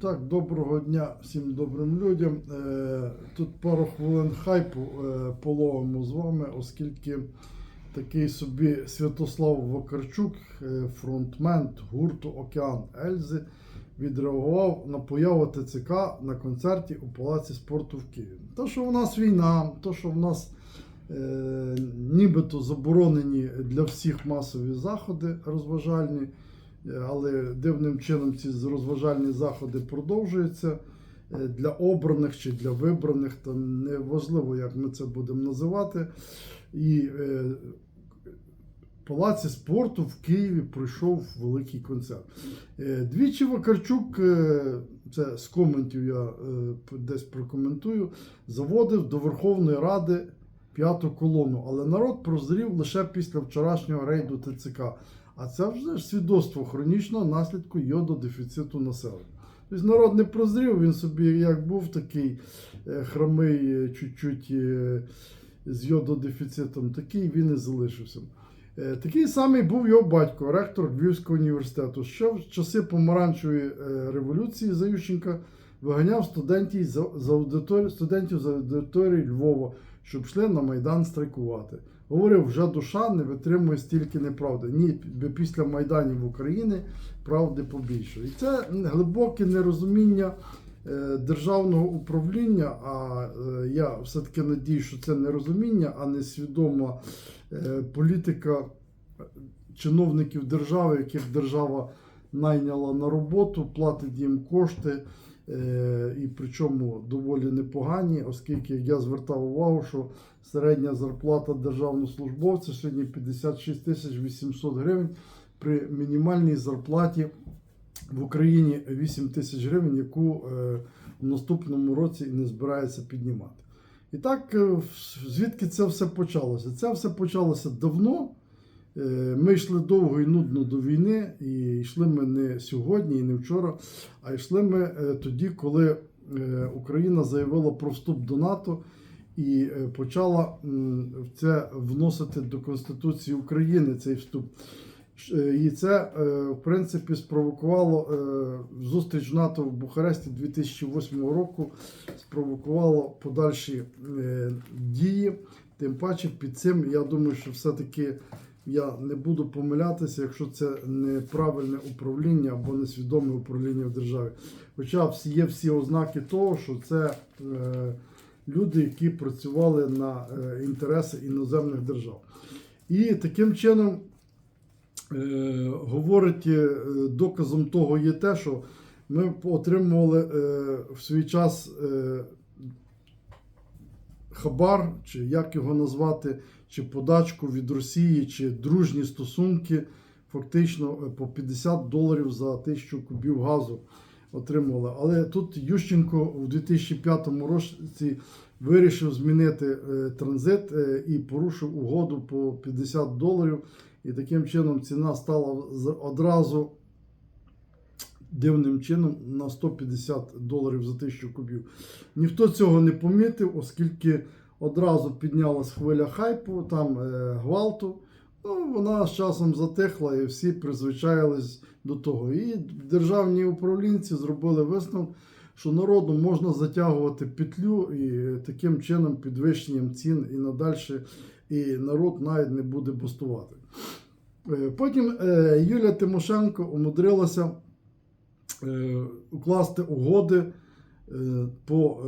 Так, доброго дня всім добрим людям. Е, Тут пару хвилин хайпу е, половимо з вами, оскільки такий собі Святослав Вакарчук, е, фронтмен гурту Океан Ельзи, відреагував на появу ТЦК на концерті у Палаці спорту в Києві. То, що в нас війна, то, що в нас нібито заборонені для всіх масові заходи розважальні. Але дивним чином ці розважальні заходи продовжуються е, для обраних чи для вибраних, там неважливо, як ми це будемо називати. І е, Палаці спорту в Києві пройшов великий концерт. Е, Двічі Вакарчук, е, це з коментів я е, десь прокоментую, заводив до Верховної Ради п'яту колону, але народ прозрів лише після вчорашнього рейду ТЦК. А це вже ж свідоцтво хронічного наслідку йододефіциту населення. Тобто народ не прозрів, він собі як був такий е, хромий, е, чуть-чуть е, з йододефіцитом, такий він і залишився. Такий самий був його батько, ректор Львівського університету, що в часи помаранчевої революції за Ющенка виганяв студентів з аудиторії, студентів з аудиторії Львова, щоб йшли на Майдан страйкувати. Говорив, вже душа не витримує стільки неправди. Ні, після Майданів України правди побільше. І це глибоке нерозуміння е, державного управління. А е, я все-таки надію, що це нерозуміння, а не свідома е, політика чиновників держави, яких держава найняла на роботу, платить їм кошти. Е, І причому доволі непогані, оскільки я звертав увагу, що середня зарплата державного службовця сьогодні 56 тисяч 800 гривень при мінімальній зарплаті в Україні 8 тисяч гривень, яку е, в наступному році не збирається піднімати. І так, е, звідки це все почалося? Це все почалося давно. Е, Ми йшли довго і нудно до війни, і йшли ми не сьогодні і не вчора, а йшли ми е, тоді, коли е, Україна заявила про вступ до НАТО і почала це вносити до Конституції України цей вступ. І це, в принципі, спровокувало зустріч НАТО в Бухаресті 2008 року, спровокувало подальші дії. Тим паче під цим, я думаю, що все-таки я не буду помилятися, якщо це неправильне управління або несвідоме управління в державі. Хоча є всі ознаки того, що це е, люди, які працювали на е, інтереси іноземних держав. І таким чином е, говорить, е, доказом того є те, що ми отримували е, в свій час е, хабар, чи як його назвати, чи подачку від Росії, чи дружні стосунки, фактично е, по 50 доларів за тисячу кубів газу отримували. Але тут Ющенко у 2005 році вирішив змінити е, транзит е, і порушив угоду по 50 доларів. І таким чином ціна стала одразу дивним чином на 150 доларів за тисячу кубів. Ніхто цього не помітив, оскільки одразу піднялась хвиля хайпу, там е, гвалту. Ну, вона з часом затихла і всі призвичаїлись до того. І державні управлінці зробили висновок, що народу можна затягувати петлю і таким чином підвищенням цін і надальше, і народ навіть не буде бастувати. Е, Потім е, Юлія Тимошенко умудрилася е, укласти угоди по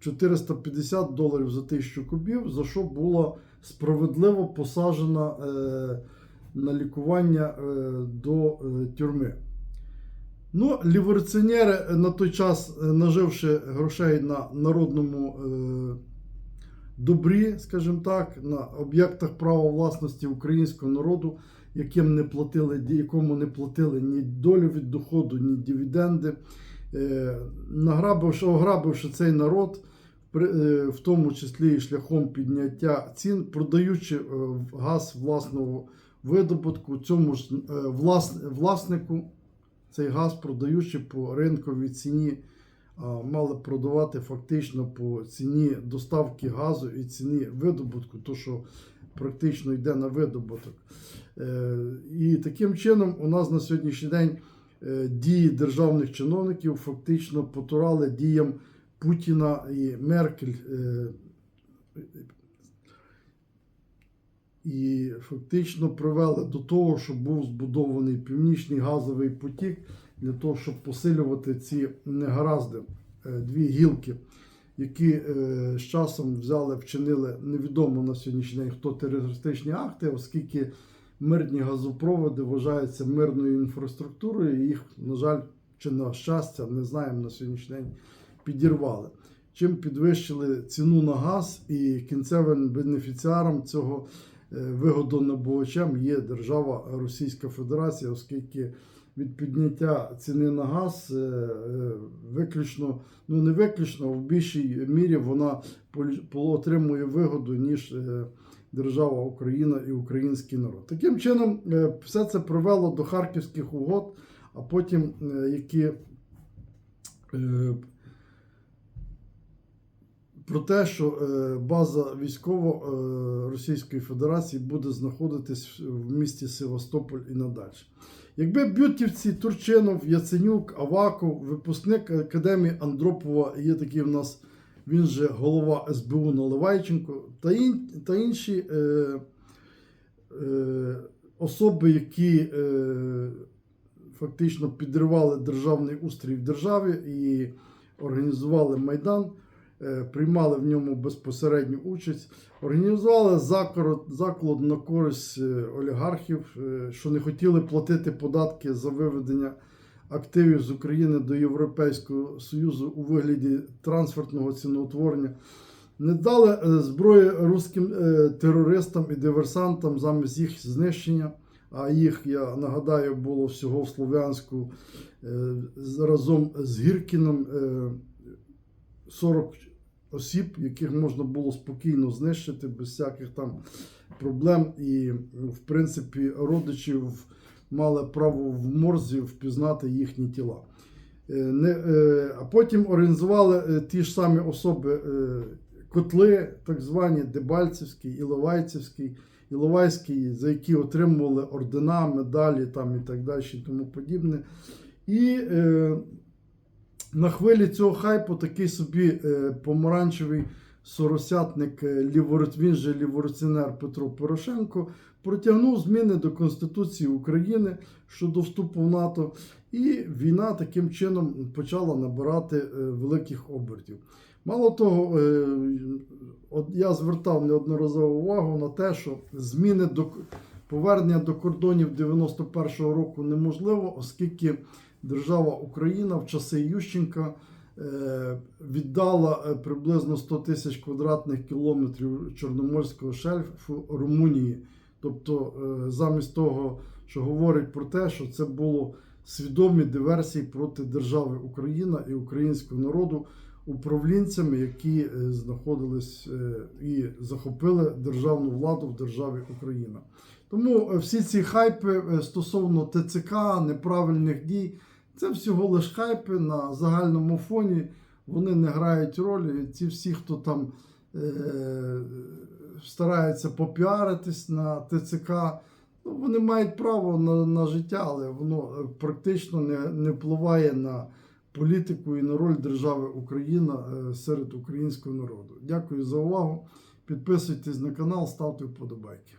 450 доларів за тисячу кубів, за що була справедливо посаджена е, на лікування е, до е, тюрми. Ну, ліворціонери на той час, наживши грошей на народному добрі, скажімо так, на об'єктах права власності українського народу, яким не платили, якому не платили ні долю від доходу, ні дивіденди, награбивши, ограбивши цей народ, е, в тому числі і шляхом підняття цін, продаючи е, газ власного видобутку, цьому ж е, власнику цей газ продаючи по ринковій ціні, мали продавати фактично по ціні доставки газу і ціні видобутку, то що практично йде на видобуток. Е, І таким чином у нас на сьогоднішній день е, дії державних чиновників фактично потурали діям Путіна і Меркель. е, І фактично привели до того, що був збудований північний газовий потік для того, щоб посилювати ці негаразди, е, дві гілки, які е, з часом взяли, вчинили невідомо на сьогоднішній день, хто терористичні акти, оскільки мирні газопроводи вважаються мирною інфраструктурою, і їх, на жаль, чи на щастя, не знаємо на сьогоднішній день, підірвали. Чим підвищили ціну на газ і кінцевим бенефіціаром цього е, вигодонабувачем є держава Російська Федерація, оскільки від підняття ціни на газ е, е, виключно, ну не виключно, а в більшій мірі вона отримує вигоду, ніж держава Україна і український народ. Таким чином, е, все це привело до харківських угод, а потім е, які е, про те, що база військова Російської Федерації буде знаходитись в місті Севастополь і надалі. Якби бютівці Турчинов, Яценюк, Аваков, випускник Академії Андропова, є такий в нас, він же голова СБУ Наливайченко, та, ін, та інші е, е, особи, які е, фактично підривали державний устрій в державі і організували Майдан, е, приймали в ньому безпосередню участь, організували заклад на користь е, олігархів, е, що не хотіли платити податки за виведення активів з України до Європейського Союзу у вигляді трансфертного ціноутворення. Не дали е, зброї руським е, терористам і диверсантам замість їх знищення. А їх, я нагадаю, було всього в Слов'янську е, разом з Гіркіном е, 40 осіб, яких можна було спокійно знищити без всяких там проблем. І, в принципі, родичів мали право в морзі впізнати їхні тіла. Е, е, а потім організували е, ті ж самі особи котли, так звані Дебальцевський, Іловайцевський, Іловайський, за які отримували ордена, медалі там і так далі, і тому подібне. І на хвилі цього хайпу такий собі помаранчевий соросятник, е, він же ліворуціонер Петро Порошенко, протягнув зміни до Конституції України щодо вступу в НАТО, і війна таким чином почала набирати е, великих обертів. Мало того, е, я звертав неодноразово увагу на те, що зміни до повернення до кордонів 91-го року неможливо, оскільки держава Україна в часи Ющенка віддала е, приблизно 100 тисяч квадратних кілометрів Чорноморського шельфу Румунії. Тобто, е, замість того, що говорить про те, що це було свідомі диверсії проти держави Україна і українського народу управлінцями, які е, знаходились е, і захопили державну владу в державі Україна. Тому е, всі ці хайпи е, стосовно ТЦК, неправильних дій, це всього лиш хайпи на загальному фоні. Вони не грають ролі. Ці всі, хто там е, стараються попіаритись на ТЦК, ну, вони мають право на, на життя, але воно е, практично не, не впливає на політику і на роль держави Україна е, серед українського народу. Дякую за увагу. Підписуйтесь на канал, ставте вподобайки.